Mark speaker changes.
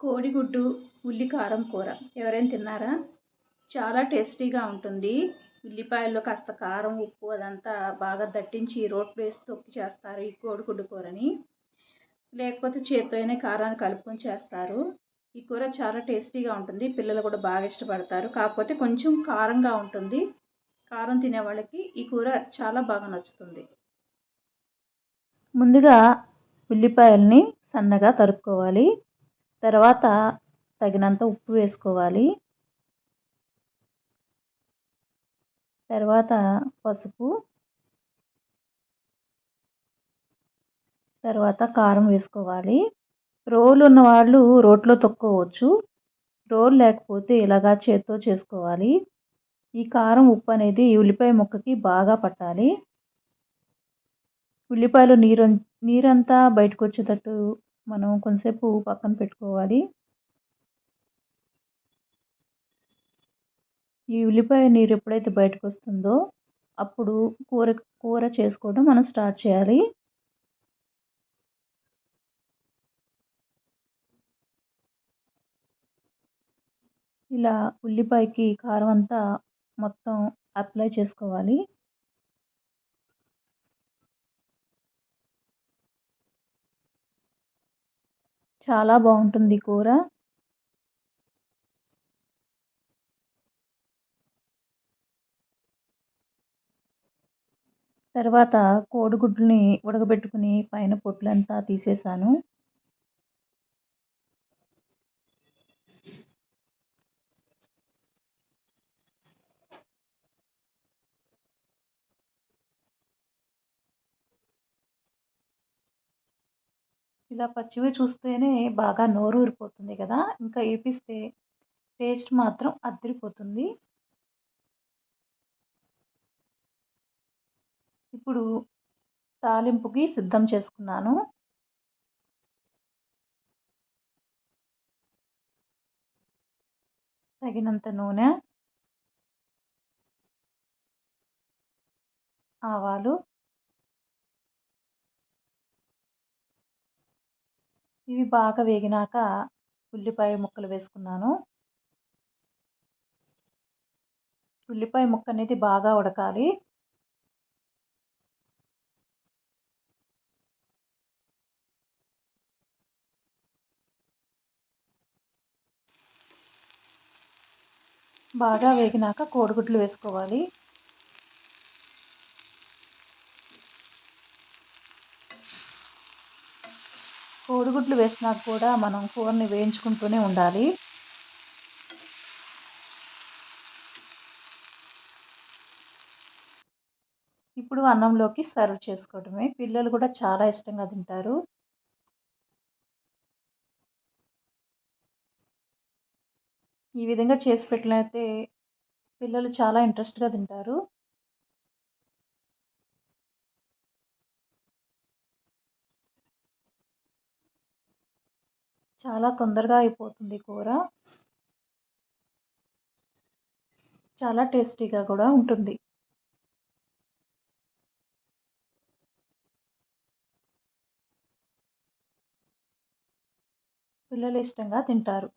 Speaker 1: కోడిగుడ్డు ఉల్లి కారం. కూర ఎవరైనా తిన్నారా? చాలా టేస్టీగా ఉంటుంది. ఉల్లిపాయల్లో కాస్త కారం ఉప్పు అదంతా బాగా దట్టించి రోట్ వేసి తొక్కి చేస్తారు ఈ కోడిగుడ్డు కూరని. లేకపోతే చేత్తోనే కారాన్ని కలుపుకొని చేస్తారు. ఈ కూర చాలా టేస్టీగా ఉంటుంది. పిల్లలు కూడా బాగా ఇష్టపడతారు. కాకపోతే కొంచెం కారంగా ఉంటుంది. కారం తినే వాళ్ళకి ఈ కూర చాలా బాగా నచ్చుతుంది.
Speaker 2: ముందుగా ఉల్లిపాయల్ని సన్నగా తరుక్కోవాలి. తర్వాత తగినంత ఉప్పు వేసుకోవాలి. తర్వాత పసుపు. తర్వాత కారం వేసుకోవాలి. రోలు ఉన్న వాళ్ళు రోట్లో తొక్కోవచ్చు రోల్ లేకపోతే ఇలాగా చేత్తో చేసుకోవాలి. ఈ కారం ఉప్పు అనేది ఉల్లిపాయ ముక్కకి బాగా పట్టాలి. ఉల్లిపాయలు నీరు నీరంతా బయటకు వచ్చేటట్టు మనం కొంతసేపు పక్కన పెట్టుకోవాలి. ఈ ఉల్లిపాయ నీరు ఎప్పుడైతే బయటకు వస్తుందో అప్పుడు కూర కూర చేసుకోవడం మనం స్టార్ట్ చేయాలి. ఇలా ఉల్లిపాయకి కారం అంతా మొత్తం అప్లై చేసుకోవాలి. చాలా బాగుంటుంది కూర. తర్వాత కోడిగుడ్లని ఉడకబెట్టుకుని పైన పొట్లంతా తీసేసాను. ఇలా పచ్చివి చూస్తేనే బాగా నోరు ఊరిపోతుంది కదా. ఇంకా వేపిస్తే టేస్ట్ మాత్రం అద్దరిపోతుంది. ఇప్పుడు తాలింపుకి సిద్ధం చేసుకున్నాను. తగినంత నూనె ఆవాలు ఇవి బాగా వేగినాక ఉల్లిపాయ ముక్కలు వేసుకున్నాను. ఉల్లిపాయ ముక్క అనేది బాగా ఉడకాలి. బాగా వేగినాక కోడిగుడ్లు వేసుకోవాలి. కోడిగుడ్లు వేసినా కూడా మనం కూరని వేయించుకుంటూనే ఉండాలి. ఇప్పుడు అన్నంలోకి సర్వ్ చేసుకోవడమే. పిల్లలు కూడా చాలా ఇష్టంగా తింటారు. ఈ విధంగా చేసి పెట్టినైతే పిల్లలు చాలా ఇంట్రెస్ట్గా తింటారు. చాలా తొందరగా అయిపోతుంది కూర. చాలా టేస్టీగా కూడా ఉంటుంది. పిల్లలు ఇష్టంగా తింటారు.